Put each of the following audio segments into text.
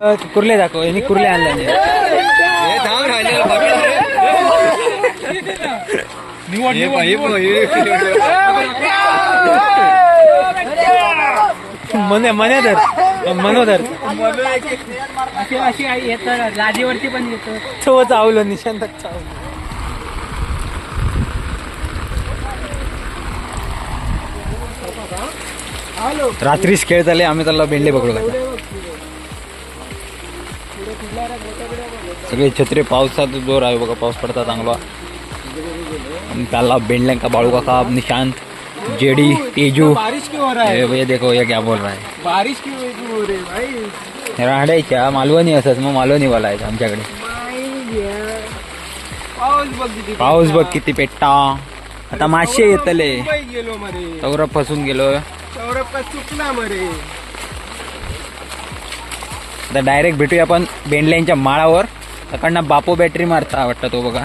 कुर्ले दाखव यांनी कुर्ले आणला. मने मनेधर मनोधर लादीवरती पण येतं. तो चावलं निशांत चावलं. रात्रीच खेळ झाले आम्ही त्याला बेंडले पकडू लागला सगळे छत्रे पावसात जोर आहे बघा पाऊस पडता चांगला. आणि त्याला बेंडल्यांका बाळू काका निशांत जेडी तेजू. देखो ये क्या बोल रहा है. बारिश क्यों रही भाई. राहड्याच्या मालवणी असत मग मालवणी वाला आहेत आमच्याकडे. पाऊस बघ किती पेट्टा आता मासे येतले. सौरभ फसून गेलो. सौरभ का चुकला मरे. आता डायरेक्ट भेटूया आपण बेंडल्यांच्या माळावर. तिकडनं बापू बॅटरी मारता वाटतं तो बघा.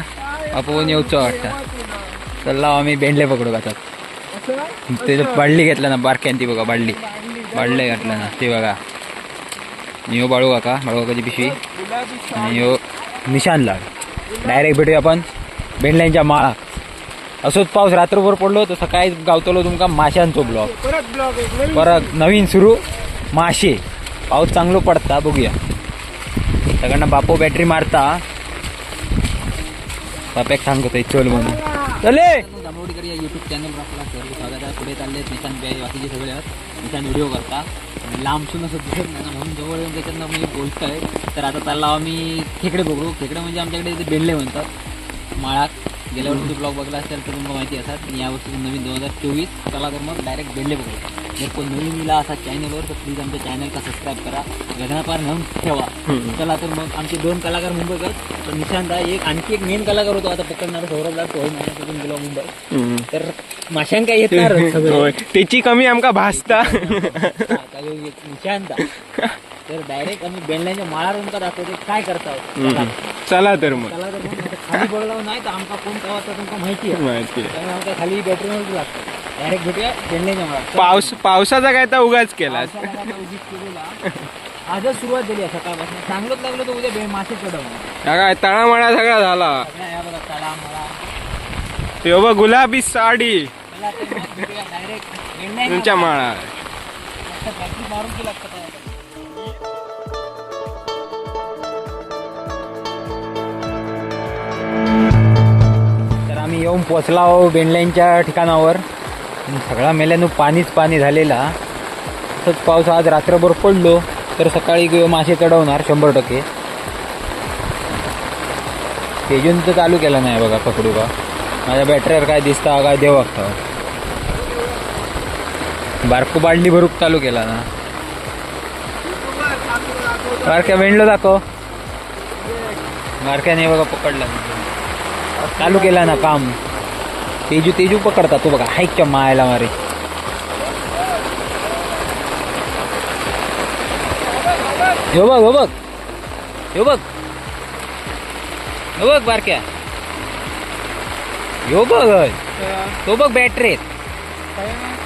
बापू येऊचं वाटतं. चला आम्ही बेंडले पकडू जातात ते बाडली घेतला ना बारक्यान ती बघा बाडली बाडले घातलं ना ते बघा. ह्यो बाळू काका बाळू काकाची पिशवी. आणि ह्यो निशान लाड. डायरेक्ट भेटूया आपण बेंडल्यांच्या माळा. असोच पाऊस रात्रभर पडलो तर सकाळी गावतलो तुमका माशांचो ब्लॉग. नवीन. परत नवीन सुरू माशे. पाऊस चांगलो पडता बघूया. सगळ्यांना बापो बॅटरी मारता. बाप्याक सांगतो चल म्हणून. चले! जांभवडीकर या युट्यूब चॅनल आपला सर्व स्वागत आहे पुढे चालले आहेत निशान बे बाकीचे सगळे आहेत निशान व्हिडिओ करता आणि लांबसून असं दिसत नाही ना म्हणून जवळ येऊन त्याच्यानं मी आहे तर आता चालला आम्ही खेकडे बघू. खेकडे म्हणजे आमच्याकडे इथे म्हणतात माळात. गेल्या वर्षी ब्लॉग बघला असेल तर तुम्हाला माहिती असतात आणि यावर्षी नवीन दोन हजार चोवीस चला तर मग डायरेक्ट बेंडले बघू. जर कोण नवीन मिला असा चॅनलवर तर प्लीज आमच्या चॅनलला सबस्क्राईब करा. गगनापार नेऊन ठेवा. चला तर मग आमचे दोन कलाकार मुंबईकर तर निशांत आहे एक आणखी एक मेन कलाकार होतो. आता पकडणार सौरभ लाट तो महिन्यापासून गेलो मुंबई. तर माशांका येणार त्याची कमी आमका भासता. निशांत तर डायरेक्ट आम्ही बेंडल्याच्या माळावर तुमका दाखवते काय करता चला. चला तर मग. तर मग. नाहीतर खाली पडलो नाही तर आमका कोण कवा तर तुमका माहिती आहे. माहिती आहे. त्यामुळे आमका खाली बॅटरी नव्हती लागतं. डायरेक्ट भेटूया बेंडल्याच्या माळावर. पाऊस पावसाचा काय तर उगाच केला. पावसाळ्यात आता उगीच केलेला. आजच सुरुवात झाली आहे सकाळपासून. चांगलंच लागलं तर उद्या बे- मासे चढवणार. काय तळामळा सगळा झाला. या बघा तळा मला ते बघ गुलाबी साडी. डायरेक्ट तुमच्या माळा मारून की लागतं? येऊन पोचला हो बेंडलाईनच्या ठिकाणावर. सगळा मेल्यानं पाणीच पाणी झालेला. तसंच पाऊस आज रात्रभर पडलो तर सकाळी मासे चढवणार शंभर टक्के. तेजून तर चालू केला नाही बघा पकडू का. माझ्या बॅटरीवर काय दिसता काय देव वागता. बारकू बाडली भरूक चालू केला ना. बारक्या बेंडलो दाखव. बारक्याने बघा पकडला चालू केला ना काम. तेजू तेजू पकडता तो बघा. हाईकच्या मायला मारे. हो बघ हो बघ. हो बघ. हो बघ बारक्या. हो बघ. तो बघ बॅटरी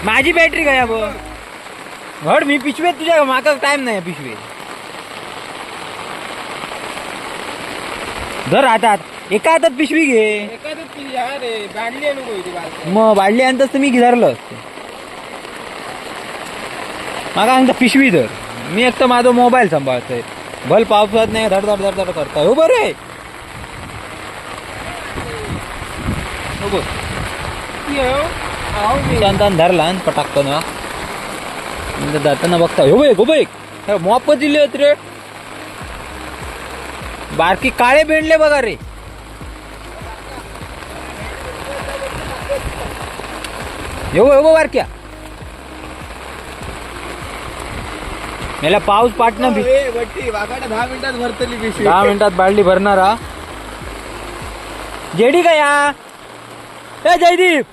माझी बॅटरी काय बघ? घड मी पिशवेत तुझ्या माग टाइम नाही पिशवे धर हातात एका हातात पिशवी घे बांधली नको मग वाढली आणताच तर मी घिधारलं असतं. मागा सांगता पिशवी धर. मी एक तर माझा मोबाईल सांभाळतोय. भल पावसात नाही धड धड धड धड करताय. हो बरे हो बघ शांतान धरला आणि पटाकतो ना नंतर जाताना बघता हो बघ हो बघ मोप दिले आहेत रे. बारकी काळे बेंडले बघा रे. येऊ येऊ बारक्या. याला पाऊस पाटणं भी दहा मिनिटात भरतली पिशवी. दहा मिनिटात बाळली भरणार हा. जेडी का या? ए जयदीप.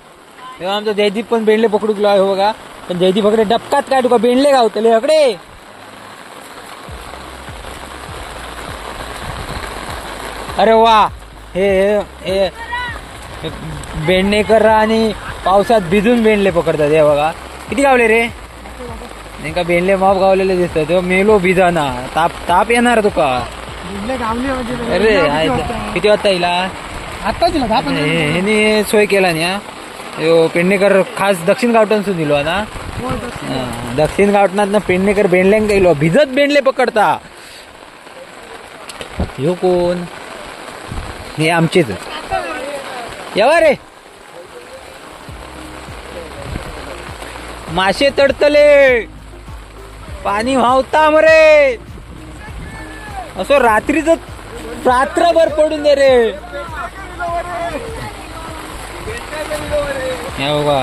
हे आमचा जयदीप पण बेंडले पकडू गेलो हो बघा. पण जयदीप अकडे डबकात काय तुका बेंडले गावतले अकडे अरे वा हे हे हे बेंडणेकर आणि पावसात भिजून बेंडले पकडतात हे बघा. किती गावले रे? नेमका बेंडले माप गावलेले दिसतात तो मेलो बिजाना ताप ताप येणार तुका. अरे आहे तर. किती वाजता येईल हा? हे- ह्याने सोय केला ना यो पेडणेकर खास दक्षिण गावठांसून दिलो ना? हा, दक्षिण गावठणात पेडणेकर बेंडल्यांक गेलो. भिजत बेंडले पकडता. ह्यो कोण? हे आमचेच. येवा रे. मासे तडतले. पाणी व्हावता मरे. असं रात्रीच रात्रभर पडून दे रे. हे बघा.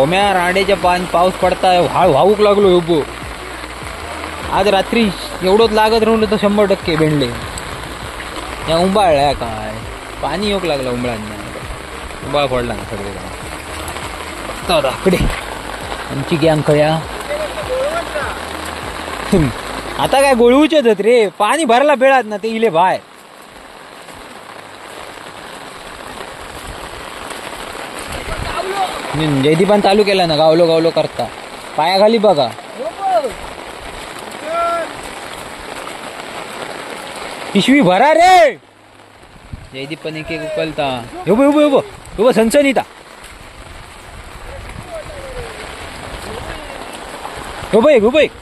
ओम्या रांडेच्या पान पाऊस पडताय. व्हाळ व्हावूक लागलो उभो आज रात्री एवढंच लागत राहून तर शंभर टक्के भेंडले. या उंबाळल्या काय? पाणी येऊक लागलं उंबळांना. उंबाळ पडला ना सगळे दादा आमची गॅंग खया आता काय गोळूचेच आहेत रे. पाणी भरला बेळात ना ते इले बाय. जयदीपान चालू केला ना गावलो गावलो करता. पायाखाली बघा. पिशवी भरा रे. जयदीप पण एक एक उकलता. उभं उभं उभं. उभं सनसनीता. उभं एक उभं एक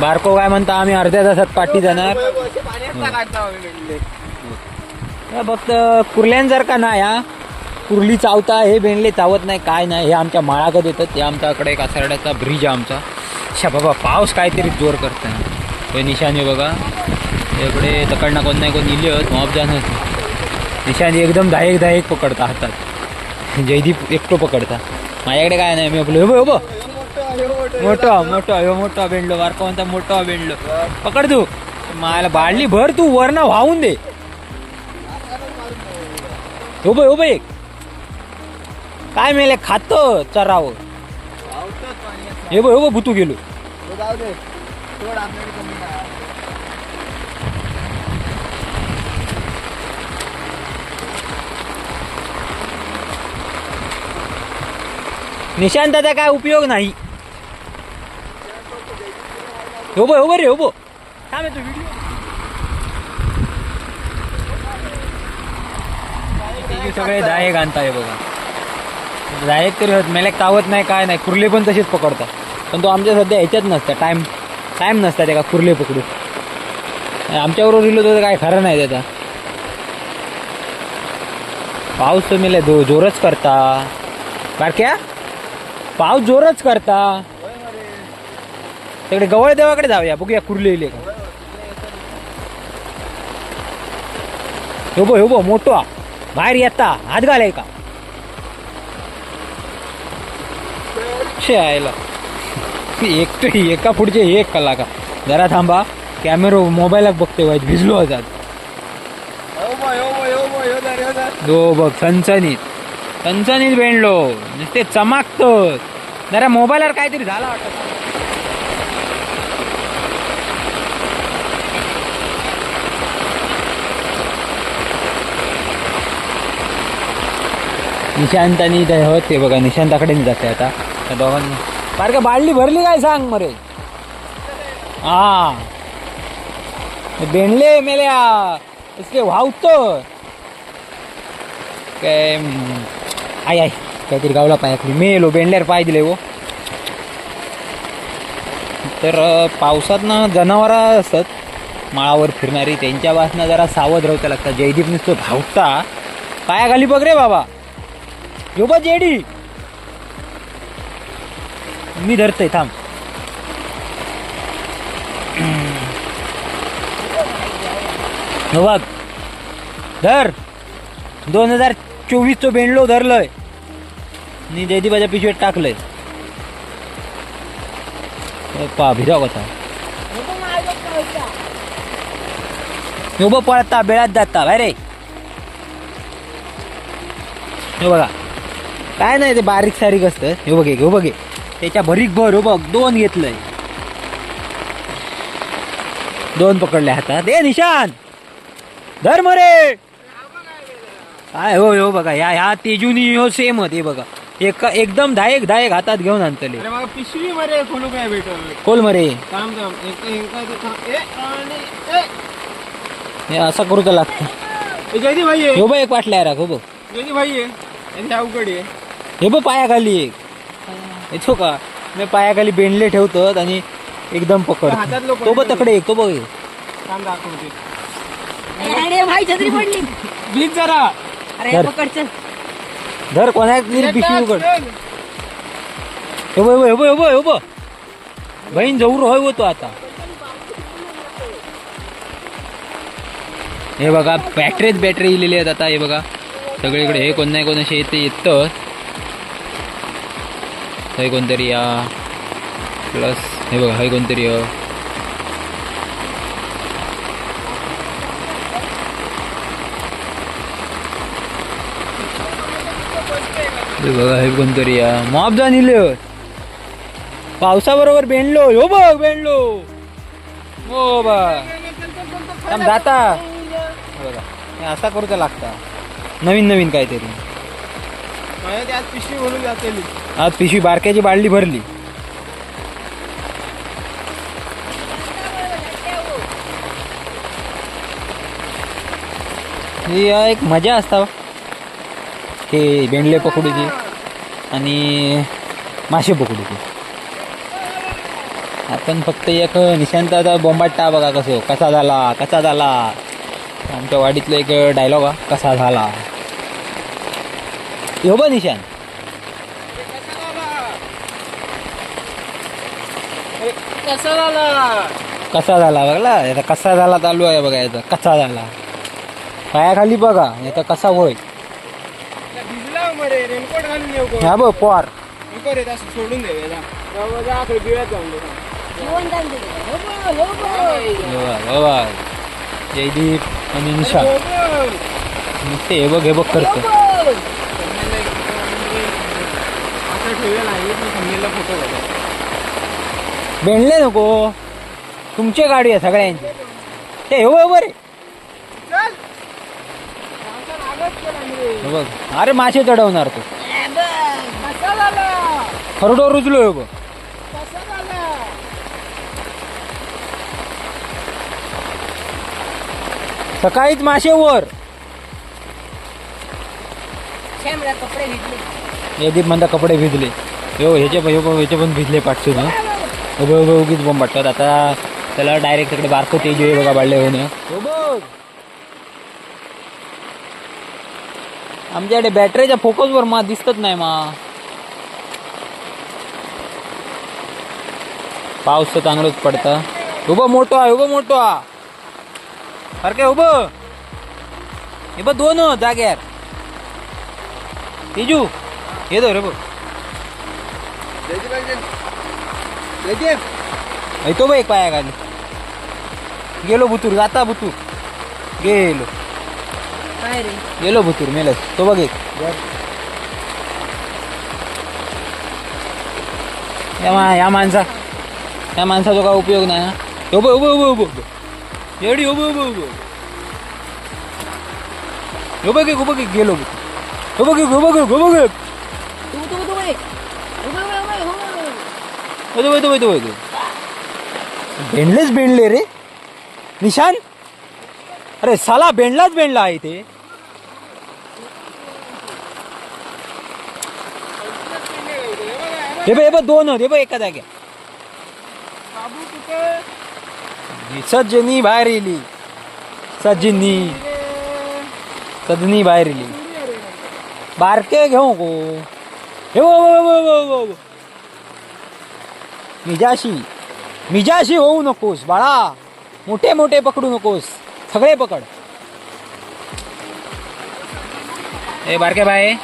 बारको काय म्हणता आम्ही अर्ध्या तासात पाठी जाणार. फक्त कुर्ल्यान जर का हे नाही हा. कुर्ली चावता हे बेंडले चावत नाही काय नाही. हे आमच्या माळागत येतात. ते आमच्याकडे एक ब्रिज आहे आमचा. शा बाबा पाऊस काहीतरी जोर करताय. हे निशाणी बघा. इकडे तकडना कोण नाही कोण इले होत मॉब जाणत निशाणी एकदम दायक दायक पकडता हातात. जयदीप एकटो पकडता. माझ्याकडे काय नाही मी आपलं हो हो मोठा मोठा हो मोठा बेंडलो बारका म्हणता मोठा बेंडलो पकड तू. मला बाळली भर तू वरना वाहून दे. उभं उभं एक. काय मेले खात चराव. हे बघ हो भुतू गेलो. निशांताचा काय उपयोग नाही. उभं उभं रे उभं. थांब येतो व्हिडिओ सगळे जायक आणताय बघा. जायक तरी होत मेले तावत नाही काय नाही. कुर्ले पण तसेच पकडतात. पण तो आमच्या सध्या ह्याच्यात नसता टाइम टाइम नसता त्या का कुर्ले पकडू आमच्याबरोबर इलो तर काय खरं नाही त्याचा. पाऊस तुम्ही जो जोरच करता. बारक्या? पाऊस जोरच करता. तिकडे गवळ देवाकडे जाऊया बघूया कुर्ले इले का. उभो उभो मोठा बाहेर येता हात घालाय का? आयला. एकटो एका पुढचे एक कला का जरा थांबा कॅमेरो मोबाईलात बघते वाईट भिजलो हो हो हो हो हो धर. दो बघ सनसनीत. सनसनीत बेंडलो. नुसते चमाकतो जरा मोबाईलवर काहीतरी झाला वाटत. निशांतानी होते होत ते बघा निशांताकडे जाते आता. त्या दोघांनी. बारका बाळली भरली काय सांग मरे? हा. बेंडले मेल्या. इसके वाहतो काय आय आय. काहीतरी गावला पायातली मेलो बेंडल्यावर पाय दिले हो. तर पावसात ना जनावरं असतात. माळावर फिरणारी त्यांच्यापासून जरा सावध राहता लागतात. जयदीप नुसतं धावता. पायाखाली बघ रे बाबा. यो बा जेडी. मी धरतोय थांब. बघ. धर. दोन हजार चोवीसचं बेंडलो धरलंय. आणि जयदीपाच्या पिशवीत टाकलंय. पा भिरा कसा उभं पळता बेळात जाता बाय रे. हे बघा. काय नाही ते बारीक सारीक असतं. हे बघे हे बघे त्याच्या भरीक भर हो बघ दोन घेतलंय. दोन पकडले हातात. दे निशान! धर मरे! काय हो हो बघा या ह्या तेजुनी हो सेम होत हे बघा. एक एकदम धायक धायक हातात घेऊन आणतले. अरे पिशवी खोलू काय भेटल? कोल मरे. काम काम एक एक ए आणि ए. हे असं करू तर लागतं ए, जयदीप भाई आहे हो बघ एक वाटल्या राख हो बघ. जयदीप भाई आहे यांची अवघड आहे हे बघ पायाखाली एक. येतो का? मी पायाखाली बेंडले ठेवतो आणि एकदम पकड. लोक तो बघ तकडे एक तो बघ एक. दाखवते. अरे भाई छत्री पडली. प्लीज जरा. अरे धर. पकड चल. धर कोणा पिशवी उघड. हे बघ हे बघ हे बघ हे बघ बहीण जवळ होय होतो आता. हे बघा बॅटरीच बॅटरी इलेली आहेत आता हे बघा. सगळीकडे हे कोण नाही कोण असे येते येतं हे कोणतरी या. प्लस हे बघा हे कोणतरी. बघा हे कोणतरी या. जाऊन इले पावसाबरोबर बेंडलो. हो बघ बेंडलो. हो बा. जाता. हे बघा असा करू तर लागता. नवीन नवीन काहीतरी. त्यात पिशवी आज पिशवी बारक्याची बाळली भरली. ही एक मजा असता. हो. बेंडले पकडूची आणि मासे पकडूची. आपण फक्त एक निशांताचा बोंबाटा बघा कसं कसा झाला कसा झाला. आमच्या वाडीतलं एक डायलॉग हा कसा झाला. हो बा निशांत. कसं झाला? कसा झाला बघला याचा कसा झाला चालू आहे बघा याचा कसा झाला. पायाखाली बघा याचा कसा भिजला मरे रेनकोट घालून येऊ कोण हा बघ पोर. नको रे असं सोडून दे जा आकडे जाऊन दे. हो बघ, हो बघ. हे बघ, हे बघ. जयदीप आणि निशा. नुसते हे बघ हे बघ करत. आहे फोटो बेंडले नको. तुमची गाडी आहे सगळ्यांची. ते हे बघ बरे हे बघ. अरे मासे चढवणार तू. खरडो रुजलो हे बघ. सकाळीच मासे वर. जयदीप म्हणता कपडे भिजले. हो ह्याचे ह्याचे पण भिजले पाठसून उभे उभे उगीच बॉम्ब वाटतात. आता त्याला डायरेक्ट तिकडे बारको तेज बघा बाळले होऊन हो बघ. आमच्याकडे बॅटरीच्या फोकसवर मा दिसतच नाही मा. पाऊस तर चांगलंच पडतं. उभं मोठं आहे उभं मोठो हा सारखे काय उभं. हे बघ दोन जाग्यार तिजू हे दो रे बघ. जयदीप बघ एक पाया खाली गेलो बुतूर जाता बुतूर. गेलो. रे गेलो भुतूर मेलच तो बघ एक या मा या माणसा या माणसाचा काय उपयोग नाही हा. उभं उभं उभं उभं एवढी उभं उभं उभं उभं घे उभं घे गेलो उभं घे उभं घे उभं घे तू तू तू ए. उभे, उभे, उभे, उभे. वैतो वैतो वैतो वैतो बेंडलेच बेंडले रे निशान अरे साला बेंडलाच बेंडला आहे ते हे बघ हे बघ दोन होत हे बघ एका जाग्या बाबू कुठे सज्जनी बाहेर येली सज्जनी. सजनी बाहेर येली बारके घेऊ को हे. मिजाशी. मिजाशी होऊ नकोस बाळा. मोठे मोठे पकडू नकोस. सगळे पकड. ए बारके बाय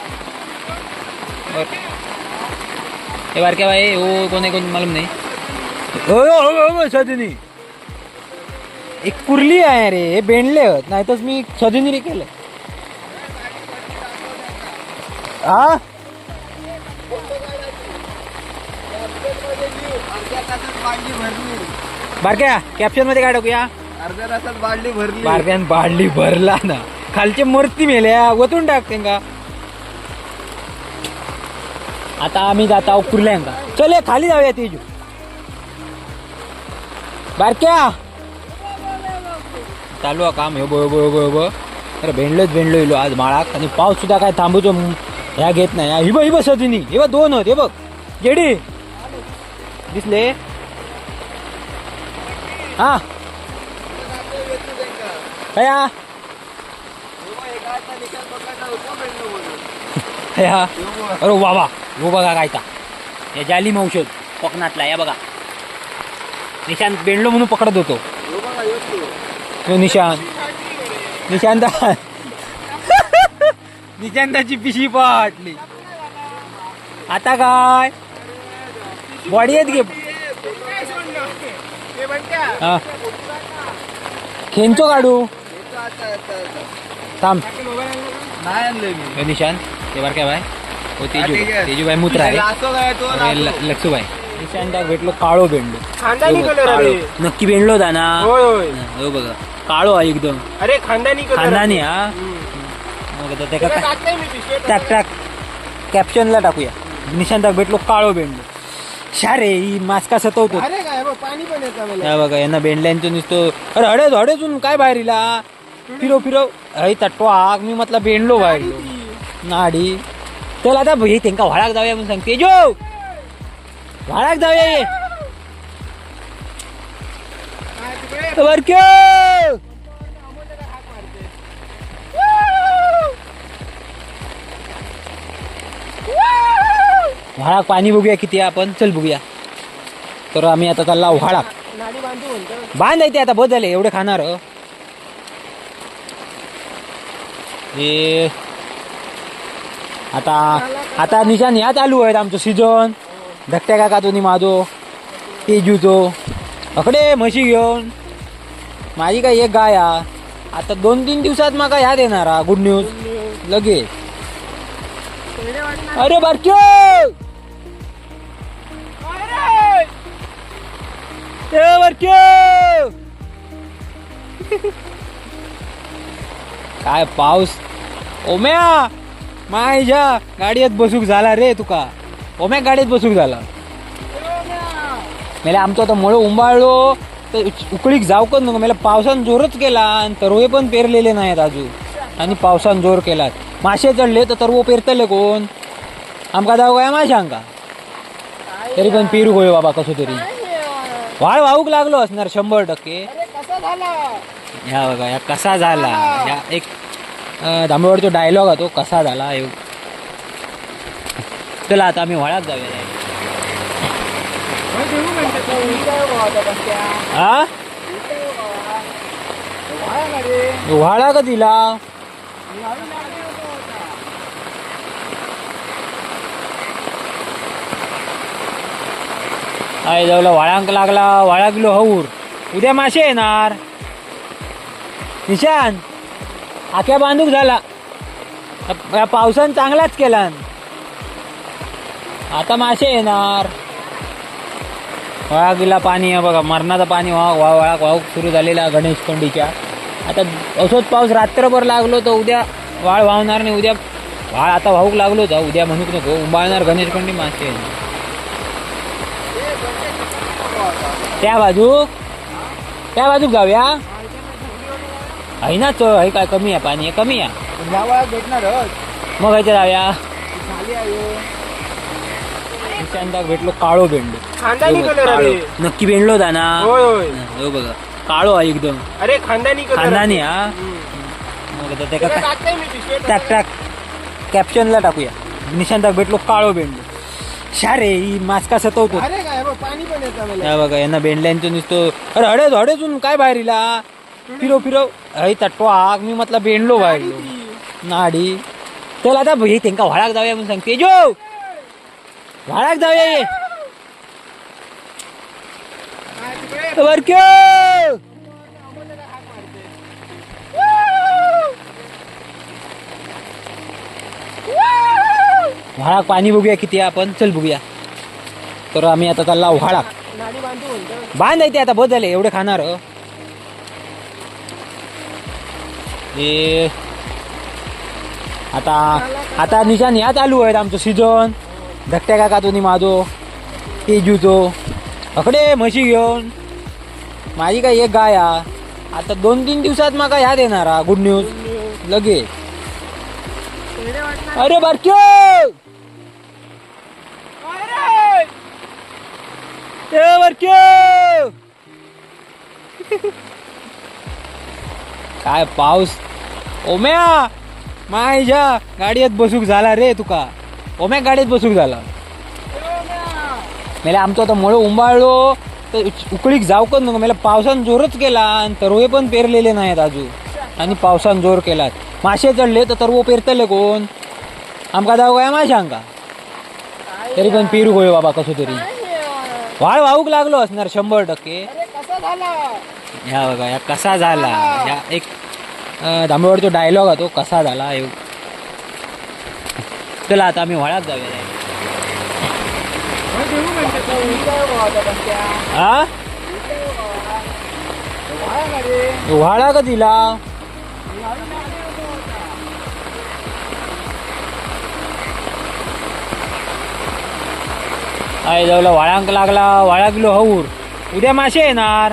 ए बारके बाय हो कोण आहे कोण मालूम नाही. हो हो हो हो सजनी. एक कुर्ली आहे रे हे बेंडले होत नाही मी सजनी रे केलं हा बारक्या कॅप्शनमध्ये काय टाकूया? अर्ध्या तासात बादली भरली. बारक्यान बाडली भरला ना. खालचे मूर्ती मेल्या वतून टाक त्यांका आता आम्ही जाता कुर्ल्यांका चल खाली जाऊया तेजू. बारक्या. चालू आहे काम हे बो बो बो बो अरे भेंडलोच भेंडलो इलो आज माळाक आणि पाऊस सुद्धा काय थांबूचो ह्या घेत नाही. हिब हिब हि बघ हे बघ दोन होत हे बघ. जेडी दिसले? हा. काय अरे वा वा. हो बघा काय ता या जालिम औषध कोकणातला या बघा. निशांत बेंडलो म्हणून पकडत होतो. तो निशांत. निशांत. निशांताची पिशी पाटली. आता काय? बॉडी येत घे हा. खेंचो काढू. थांब. नाही हे निशांत ते बार काय बाय? हो तेजू ठीक आहे. तेजूबाई मुत्रा आहे. अरे लक्षूबाई निशांताक भेटलो काळो हो. अरे नक्की बेंडलो होता ना? होय होय. हो बघा. काळो आहे एकदम. अरे खानदानी खानदानी हा? मग त्याका पिशवीत. टाक टाक. कॅप्शनला टाकूया. निशांताक भेटलो काळो बेंडलो शा रे ही मास्का सतवतो अरे काय बघ, यांना बेंडल्यांचं नुसतं अरे हडेच हडेचून काय बाहेर इला फिरव फिरव हई तट्टो आग मी म्हटलं बेंडलो बाहेर. नाडी. चल आता भाई त्यांका व्हाळाक जाऊया म्हणून सांगते. जो व्हाळाक जाऊया ये. व्हाळाक पाणी बघूया किती आपण. चल बघूया. तर आम्ही आता चालला व्हाळाक. नाडी बांध आहे ते आता बस झाले एवढे खाणार अ. हे आता आता निशान ह्या चालू आहेत आमचं सीजन धकट्या काका तुम्ही माझो. तेजूचो. अकडे म्हशी घेऊन. माझी काय एक गाय हा. आता दोन तीन दिवसात माका ह्या देणार हा. गुड न्यूज लगे. अरे बारक्यो! ए बारक्यो! काय पाऊस? ओम्या माझ्या गाडीत बसूक झाला रे तुका. ओम्या गाडीत बसूक झाला. मेले आमचं आता मळ उंबाळलो तर उकळीक जावकच नको. मेला पावसान जोरच केला आणि तरवे पण पेरलेले नाहीत अजून. आणि पावसान जोर केलात. मासे चढले तर तरवो पेरतले कोण? आमका जाऊ काय माशांका तरी पण पेरू गोय बाबा कसो तरी. वाळ वाहूक लागलो असणार शंभर टक्के. ह्या बघा ह्या कसा झाला? ह्या एक अं, डायलॉग आहे तो कसा झाला येऊ चला आता आम्ही वळात जाऊया. हा व्हाळा का दिला काय जाऊला वाळांक लागला वाळा किलो हौर. उद्या मासे येणार. निशान. आख्या बांधूक झाला. या- पावसान चांगलाच केला. आता मासे येणार. वळागीला पाणी आहे बघा मरणाचं पाणी वाह वा वळा वाहूक सुरू झालेला गणेश कोंडीच्या. आता असोच पाऊस रात्रभर लागलो तर उद्या वाळ वाहणार नाही उद्या वाळ आता वाहूक लागलो तर उद्या म्हणूक नको उंबाळणार गणेश कोंडी मासे येणार. त्या बाजूक त्या बाजूक जाऊया. आहे ना च आहे काय कमी आहे पाणी कमी आहे? ह्या भेटणारच मग ह्याच्या जाऊया झाली आहे. निशांताक भेटलो काळो हो काळो. नक्की बेंडलो होता ना? होय होय. हो बघा. काळो आहे एकदम. अरे खानदानी कलर खानदानी हा? मग आता त्याका काय टाकताय मी पिशवीत. टाक टाक कॅप्शनला टाकूया. निशांताक भेटलो काळो बेंडलो शा रे ही मास्का सतवतो अरे काय बघ, पाणी पण येतं मला. या बघा यांना बेंडल्यांचं नुसतं अरे हडेच हडेचून काय बाहेर इला फिरव फिरव हई तट्टो आग मी म्हटलं बेंडलो बाहेर. नाडी चल आता हे त्यांका व्हाळाक जाऊया म्हणून सांगते. जो! व्हाळाक जाऊया ये. व्हाळाक पाणी बघूया किती आपण. चल बघूया. तर आम्ही आता चालला व्हाळाक. नाडी बांधू म्हणतो बांध आहे ते आता बस झाले एवढे खाणार. हे. आता आता निशान ह्या चालू आहेत आमचं सीझन धकट्या काका तुम्ही माझो. तेजूचो. अकडे म्हशी घेऊन. माझी काय एक गाय हा. आता दोन तीन दिवसात माका ह्या देणार हा. गुड न्यूज लगे. अरे बारक्यो! ए बारक्यो! काय पाऊस? ओम्या! माझ्या गाडीत बसूक झाला रे तुका. ओम्या गाडीत बसूक झाला. मेले आमचं आता मळ उंबाळलो. तर उकळीक जावकच नको. मेला पावसान जोरच केला आणि तरवे पण पेरलेले नाहीत अजून. आणि पावसान जोर केलात. मासे चढले तर तरवो पेरतले कोण? आमका जाऊ काय माशांका तरी पण पेरू गोय बाबा कसो तरी. वाळ वाहूक लागलो असणार शंभर टक्के. ह्या बघा या कसा झाला? या एक दांबेवाडीचा डायलॉग आहे तो कसा झाला येऊ चला आता आम्ही वळात जाऊया. हा? व्हाळा का दिला काय जाऊला वाळांक लागला वाळा किलो हौर. उद्या मासे येणार.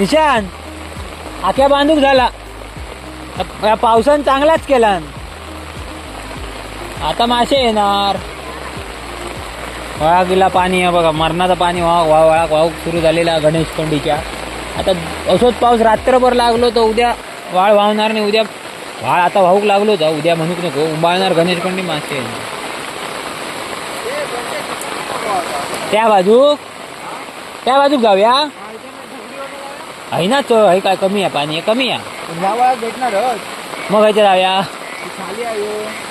निशान आख्या बांधूक झाला. या पावसान चांगलाच केला. आता मासे येणार. वळा गेला पाणी आहे बघा मरणाचं पाणी वाह वा वळा वाहूक सुरू झालेला गणेश कोंडीच्या. आता असोच पाऊस रात्रभर लागलो तर उद्या वाळ वाहणार नाही उद्या वाळ आता वाहूक लागलो तर उद्या म्हणूक नको उंबाळणार गणेश कोंडी मासे. येणार त्या बाजूक त्या बाजूक जाऊया. आहे ना च आहे काय कमी आहे? पाणी कमी आहे? ह्या वेळा भेटणारच. मग ह्याच्या जाऊया खाली आहे.